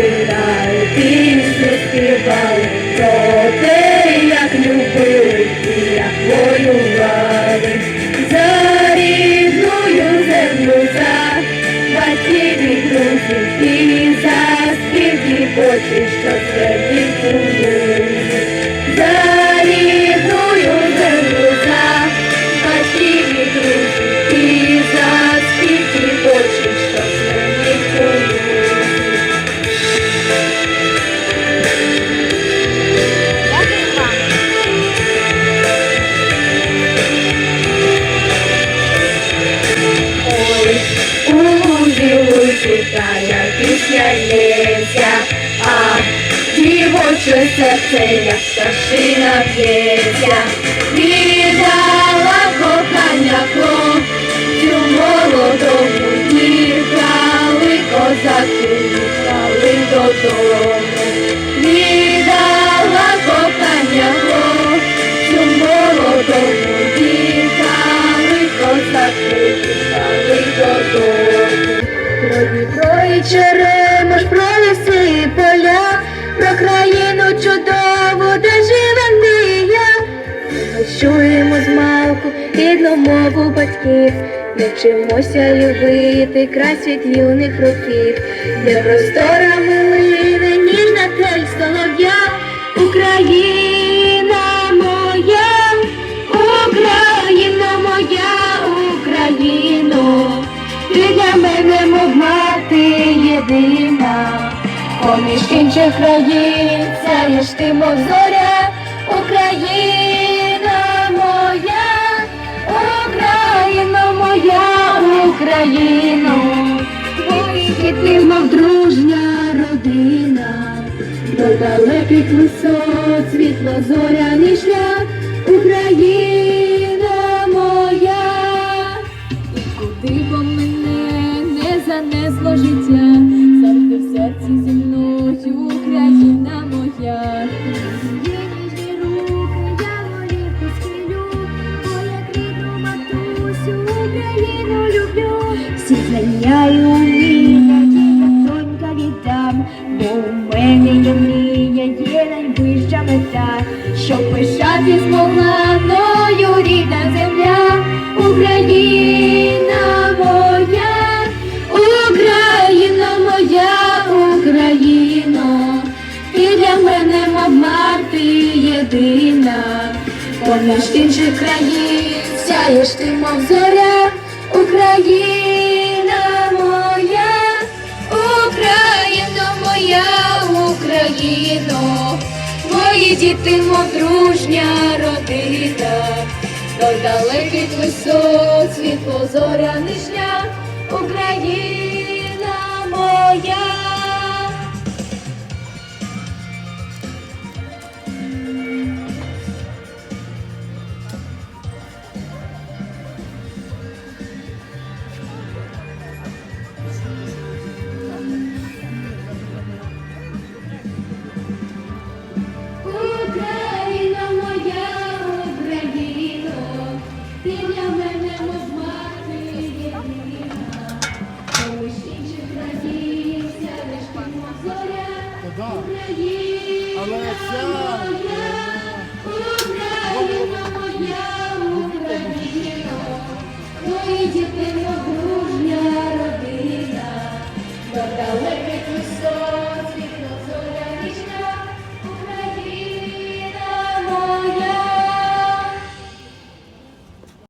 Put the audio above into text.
співай, пісню співай, серце, як пташина б'ється, віддала кохання кров, цю молодому їхали, козаки їхали додому, віддала кохання кров, цю молодому їхали, козаки їхали додому. Про Дніпро чудову, де живе мрія. Ми чуємо з малку рідну мову батьків, ми вчимося любити край світ юних років, де просторами лине ніжна тель солов'я, Україна моя, Україна моя, Україно. Ти для мене, мов мати єдина, поміж інших країн сяєш ти, мов зоря, Україна моя, Україна моя, Україно, твої діти, мов дружня родина, до далеких висот світло зоряний шлях, Україна моя. І куди б мене не занесло життя, Україну люблю. Всі знання і уміння, дітям віддам, бо у мене є мрія, є найвища мета, щоб пишати змогла мною рідна земля, Україна моя, Україна моя, Україно, ти для мене, мов мати єдина, поміж інших країн сяєш ти, мов зоря, Україна моя, Україна моя, Україно, мої діти, мов дружня родина, до далеких висот світло зоряний шлях, Україна моя.